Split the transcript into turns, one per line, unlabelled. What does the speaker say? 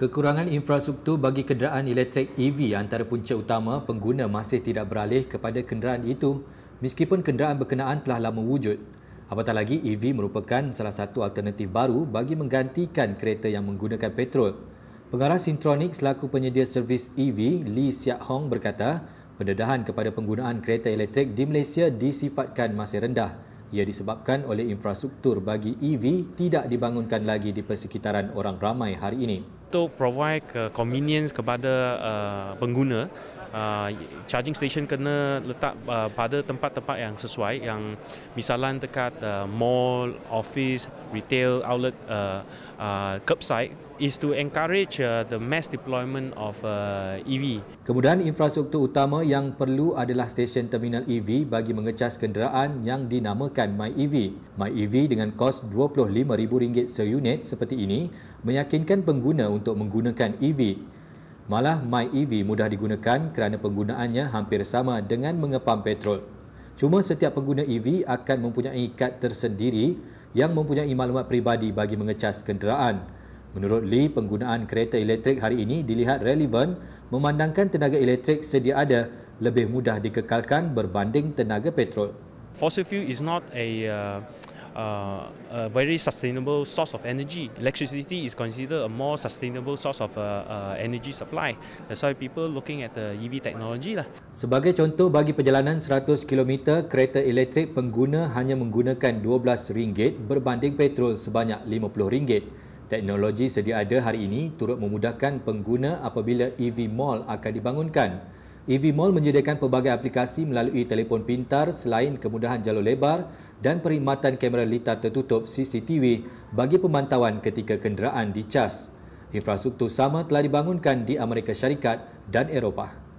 Kekurangan infrastruktur bagi kenderaan elektrik EV antara punca utama pengguna masih tidak beralih kepada kenderaan itu meskipun kenderaan berkenaan telah lama wujud. Apatah lagi EV merupakan salah satu alternatif baru bagi menggantikan kereta yang menggunakan petrol. Pengarah Sintronic selaku penyedia servis EV, Lee Siak Hong berkata, pendedahan kepada penggunaan kereta elektrik di Malaysia disifatkan masih rendah. Ia disebabkan oleh infrastruktur bagi EV tidak dibangunkan lagi di persekitaran orang ramai hari ini
untuk provide ke convenience kepada uh, pengguna uh, charging station kena letak uh, pada tempat-tempat yang sesuai yang misalan dekat uh, mall, office, retail outlet, uh, uh, curbside is to encourage uh, the mass deployment of uh, EV.
Kemudahan infrastruktur utama yang perlu adalah stesen terminal EV bagi mengecas kenderaan yang dinamakan MyEV. MyEV dengan kos RM25,000 seunit seperti ini meyakinkan pengguna untuk menggunakan EV. Malah MyEV mudah digunakan kerana penggunaannya hampir sama dengan mengepam petrol. Cuma setiap pengguna EV akan mempunyai kad tersendiri yang mempunyai maklumat peribadi bagi mengecas kenderaan. Menurut Lee, penggunaan kereta elektrik hari ini dilihat relevan memandangkan tenaga elektrik sedia ada lebih mudah dikekalkan berbanding tenaga petrol.
Fossil fuel is not a uh, uh, a very sustainable source of energy. Electricity is considered a more sustainable source of uh, uh, energy supply. That's why people looking at the EV technology lah.
Sebagai contoh bagi perjalanan 100 km, kereta elektrik pengguna hanya menggunakan RM12 berbanding petrol sebanyak RM50. Teknologi sedia ada hari ini turut memudahkan pengguna apabila EV Mall akan dibangunkan. EV Mall menyediakan pelbagai aplikasi melalui telefon pintar selain kemudahan jalur lebar dan perkhidmatan kamera litar tertutup CCTV bagi pemantauan ketika kenderaan dicas. Infrastruktur sama telah dibangunkan di Amerika Syarikat dan Eropah.